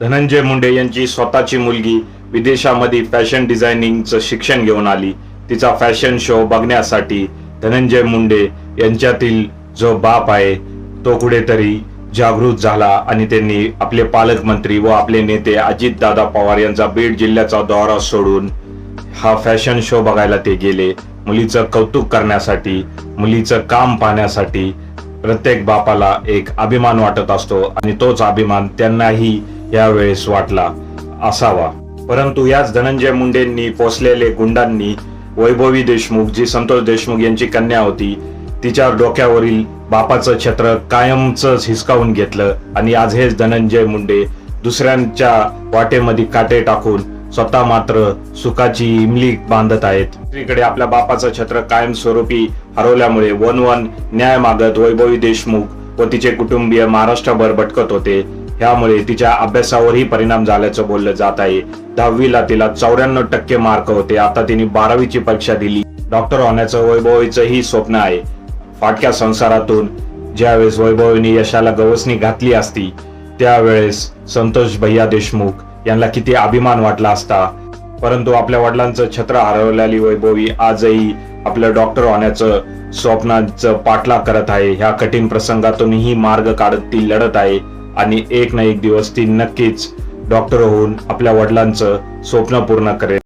धनंजय मुंडे यांची स्वतःची मुलगी विदेशामध्ये फॅशन डिझायनिंगचं शिक्षण घेऊन आली. तिचा फॅशन शो बघण्यासाठी धनंजय मुंडे यांच्यातील जो बाप आहे तो कुठेतरी जागृत झाला आणि त्यांनी आपले पालकमंत्री व आपले नेते अजितदादा पवार यांचा बीड जिल्ह्याचा दौरा सोडून हा फॅशन शो बघायला ते गेले. मुलीचं कौतुक करण्यासाठी मुलीचं काम पाहण्यासाठी प्रत्येक बापाला एक अभिमान वाटत असतो आणि तोच अभिमान त्यांनाही यावेळेस वाटला असावा. परंतु याच धनंजय मुंडेंनी पोचलेले गुंडांनी वैभवी देशमुख जी संतोष देशमुख यांची कन्या होती तिच्या डोक्यावरील बापाचं छत्र कायमच हिसकावून घेतलं आणि आज हेच धनंजय मुंडे दुसऱ्यांच्या वाटेमध्ये काटे टाकून स्वतः मात्र सुखाची इमली बांधत आहेत. दुसरीकडे आपल्या बापाचं छत्र कायमस्वरूपी हरवल्यामुळे वन वन न्याय मागत वैभवी देशमुख व तिचे कुटुंबीय महाराष्ट्रभर भटकत होते. ह्यामुळे तिच्या अभ्यासावरही परिणाम झाल्याचं बोललं जात आहे. दहावीला तिला चौऱ्याण्णव टक्के मार्क होते. आता तिने बारावीची परीक्षा दिली. डॉक्टर होण्याचं वैभवीचंही स्वप्न आहे. फाटक्या संसारातून ज्यावेळेस वैभवीने यशाला गवसणी घातली असती त्यावेळेस संतोष भैया देशमुख यांना किती अभिमान वाटला असता. परंतु आपल्या वडिलांचं छत्र हरवलेली वैभवी आजही आपलं डॉक्टर होण्याचं स्वप्नाचं पाठलाग करत आहे. ह्या कठीण प्रसंगातूनही मार्ग काढत ती लढत आहे. आणि एक ना एक दिवस ती नक्कीच डॉक्टर होऊन आपल्या वडिलांचं स्वप्न पूर्ण करेल.